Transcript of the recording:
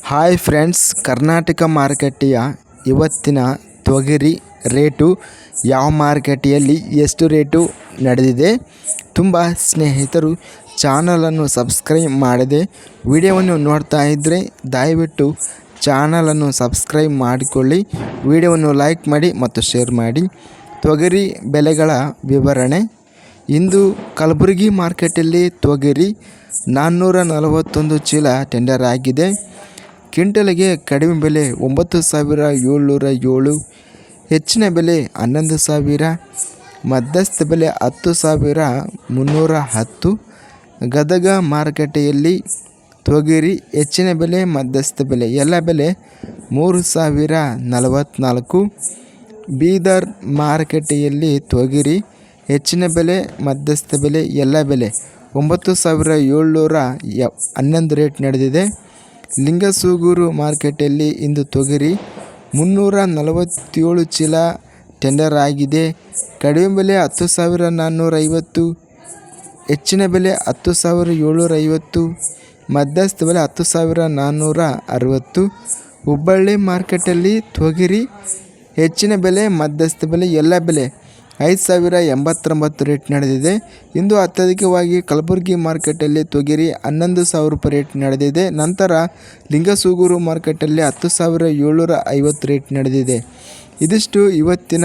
Hi friends, Karnataka ಮಾರುಕಟ್ಟೆಯ ಇವತ್ತಿನ ತೊಗರಿ ರೇಟು ಯಾವ ಮಾರುಕಟ್ಟೆಯಲ್ಲಿ ಎಷ್ಟು ರೇಟು ನಡೆದಿದೆ? ತುಂಬ ಸ್ನೇಹಿತರು ಚಾನಲನ್ನು ಸಬ್ಸ್ಕ್ರೈಬ್ ಮಾಡದೆ ವಿಡಿಯೋವನ್ನು ನೋಡ್ತಾ ಇದ್ದರೆ ದಯವಿಟ್ಟು ಚಾನಲನ್ನು ಸಬ್ಸ್ಕ್ರೈಬ್ ಮಾಡಿಕೊಳ್ಳಿ, ವಿಡಿಯೋವನ್ನು ಲೈಕ್ ಮಾಡಿ ಮತ್ತು ಶೇರ್ ಮಾಡಿ. ತೊಗರಿ ಬೆಲೆಗಳ ವಿವರಣೆ. ಇಂದು ಕಲಬುರಗಿ ಮಾರ್ಕೆಟಲ್ಲಿ ತೊಗರಿ ನಾನ್ನೂರ ನಲವತ್ತೊಂದು ಚೀಲ ಟೆಂಡರ್ ಆಗಿದೆ. ಕ್ವಿಂಟಲ್ಗೆ ಕಡಿಮೆ ಬೆಲೆ ಒಂಬತ್ತು ಸಾವಿರ ಏಳ್ನೂರ ಏಳು, ಹೆಚ್ಚಿನ ಬೆಲೆ ಹನ್ನೊಂದು ಸಾವಿರ, ಮಧ್ಯಸ್ಥ ಬೆಲೆ ಹತ್ತು ಸಾವಿರ ಮುನ್ನೂರ ಹತ್ತು. ಗದಗ ಮಾರುಕಟ್ಟೆಯಲ್ಲಿ ತೊಗರಿ ಹೆಚ್ಚಿನ ಬೆಲೆ, ಮಧ್ಯಸ್ಥ ಬೆಲೆ, ಎಲ್ಲ ಬೆಲೆ ಮೂರು ಸಾವಿರ ನಲವತ್ತ್ನಾಲ್ಕು ಬೀದರ್ ಮಾರುಕಟ್ಟೆಯಲ್ಲಿ ತೊಗರಿ ಹೆಚ್ಚಿನ ಬೆಲೆ, ಮಧ್ಯಸ್ಥ ಬೆಲೆ, ಎಲ್ಲ ಬೆಲೆ ಒಂಬತ್ತು ಸಾವಿರ ಏಳ್ನೂರ ಹನ್ನೊಂದು ರೇಟ್ ನಡೆದಿದೆ. ಲಿಂಗಸೂಗೂರು ಮಾರ್ಕೆಟಲ್ಲಿ ಇಂದು ತೊಗರಿ ಮುನ್ನೂರ ನಲವತ್ತೇಳು ಚೀಲ ಟೆಂಡರ್ ಆಗಿದೆ. ಕಡಿಮೆ ಬೆಲೆ ಹತ್ತು ಸಾವಿರ ನಾನ್ನೂರ ಐವತ್ತು ಹೆಚ್ಚಿನ ಬೆಲೆ ಹತ್ತು ಸಾವಿರ ಏಳ್ನೂರ ಐವತ್ತು ಮಧ್ಯಸ್ಥ ಬೆಲೆ ಹತ್ತು ಸಾವಿರ ನಾನ್ನೂರ ಅರವತ್ತು ಹುಬ್ಬಳ್ಳಿ ಮಾರ್ಕೆಟಲ್ಲಿ ತೊಗರಿ ಹೆಚ್ಚಿನ ಬೆಲೆ, ಮಧ್ಯಸ್ಥ ಬೆಲೆ, ಎಲ್ಲ ಬೆಲೆ. ಐದು ಸಾವಿರ ಎಂಬತ್ತೊಂಬತ್ತು ರೇಟ್ ನಡೆದಿದೆ. ಇಂದು ಅತ್ಯಧಿಕವಾಗಿ ಕಲಬುರಗಿ ಮಾರ್ಕೆಟಲ್ಲಿ ತೊಗರಿ ಹನ್ನೊಂದು ಸಾವಿರ ರೂಪಾಯಿ ರೇಟ್ ನಡೆದಿದೆ. ನಂತರ ಲಿಂಗಸೂಗೂರು ಮಾರ್ಕೆಟಲ್ಲಿ ಹತ್ತು ಸಾವಿರ ಏಳ್ನೂರ ಐವತ್ತು ರೇಟ್ ನಡೆದಿದೆ. ಇದಿಷ್ಟು ಇವತ್ತಿನ